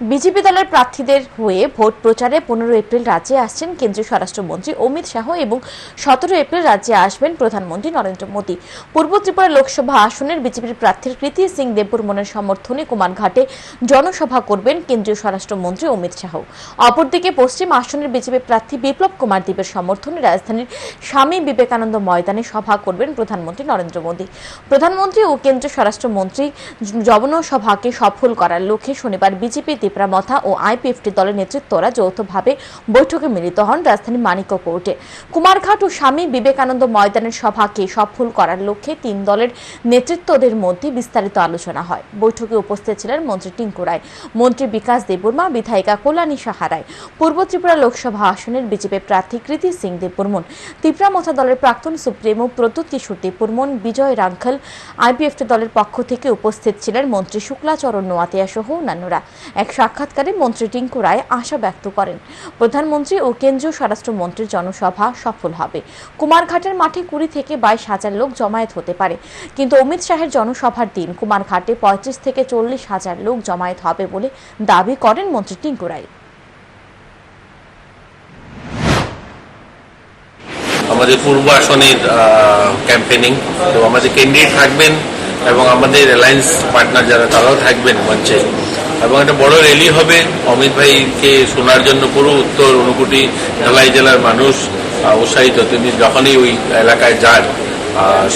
BJP দলের প্রার্থীদের হয়ে ভোট প্রচারে পনেরো এপ্রিল রাজ্যে আসছেন কেন্দ্রীয় স্বরাষ্ট্রমন্ত্রী অমিত শাহ এবং সতেরো এপ্রিল রাজ্যে আসবেন প্রধানমন্ত্রী নরেন্দ্র মোদী। পূর্ব ত্রিপুরা লোকসভা আসনের বিজেপির প্রার্থীর কৃতি সিং দেববর্মনের সমর্থনে কুমারঘাটে জনসভা করবেন কেন্দ্রীয় স্বরাষ্ট্রমন্ত্রী অমিত শাহ। অপরদিকে পশ্চিম আসনের বিজেপি প্রার্থী বিপ্লব কুমার দেবের সমর্থনে রাজধানীর স্বামী বিবেকানন্দ ময়দানে সভা করবেন প্রধানমন্ত্রী নরেন্দ্র মোদী। প্রধানমন্ত্রী ও কেন্দ্রীয় স্বরাষ্ট্রমন্ত্রী জনসভাকে সফল করার লক্ষ্যে শনিবার বিজেপি তিপ্রামথা ও আইপিএফটি দলের নেতৃত্বরা যৌথভাবে বৈঠকে মিলিত হন রাজধানী মানিক্য কোর্টে। কুমারঘাট ও স্বামী বিবেকানন্দ ময়দানের সভাকে সফল করার লক্ষ্যে তিন দলের নেতৃত্বদের মধ্যে বিস্তারিত আলোচনা হয়। বৈঠকে উপস্থিত ছিলেন মন্ত্রী টিঙ্কু রায়, মন্ত্রী বিকাশ দেববর্মা, বিধায়িকা কল্যাণী সাহারায় পূর্ব ত্রিপুরা লোকসভা আসনের বিজেপি প্রার্থী কৃতি সিং দেববর্মন তিপ্রামথা দলের প্রাক্তন সুপ্রিমো প্রদ্যুৎ কিশোর দেববর্মন, বিজয় রাঙ্খল, আইপিএফটি দলের পক্ষ থেকে উপস্থিত ছিলেন মন্ত্রী শুক্লাচরণ নোয়াতিয়া সহ অন্যান্যরা। এক সাক্ষাৎকারে মন্ত্রী টিঙ্কু রায় আশা ব্যক্ত করেন। প্রধানমন্ত্রী ও কেন্দ্রীয় স্বরাষ্ট্রমন্ত্রীর জনসভা সফল হবে। কুমারঘাটের মাঠে কুড়ি থেকে বাইশ হাজার লোক জমায়েত হতে পারে। কিন্তু অমিত শাহের জনসভার দিন কুমারঘাটে পঁয়ত্রিশ থেকে চল্লিশ হাজার লোক জমায়েত হবে বলে দাবি করেন মন্ত্রী টিঙ্কু রায়। আমাদের পূর্ব আসনের ক্যাম্পেনিং তো আমাদের ক্যান্ডিডেট থাকবেন এবং আমাদের অ্যালায়েন্স পার্টনার যারা, তারাও থাকবেন মঞ্চে। এবং একটা বড় র্যালি হবে। অমিত ভাইকে শোনার জন্য পুরো উত্তর অনুকুটি ঢালাই জেলার মানুষ উৎসাহিত। তিনি যখনই ওই এলাকায় যান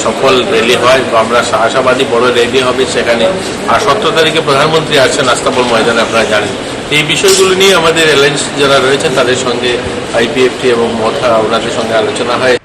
সফল র্যালি হয়, তো আমরা আশাবাদী বড় র্যালি হবে সেখানে। আর সতেরো তারিখে প্রধানমন্ত্রী আসছেন আস্তাবল ময়দানে, আপনারা জানেন। এই বিষয়গুলো নিয়ে আমাদের অ্যালায়েন্স যারা রয়েছেন তাদের সঙ্গে আইপিএফটি এবং মথা ওনাদের সঙ্গে আলোচনা হয়।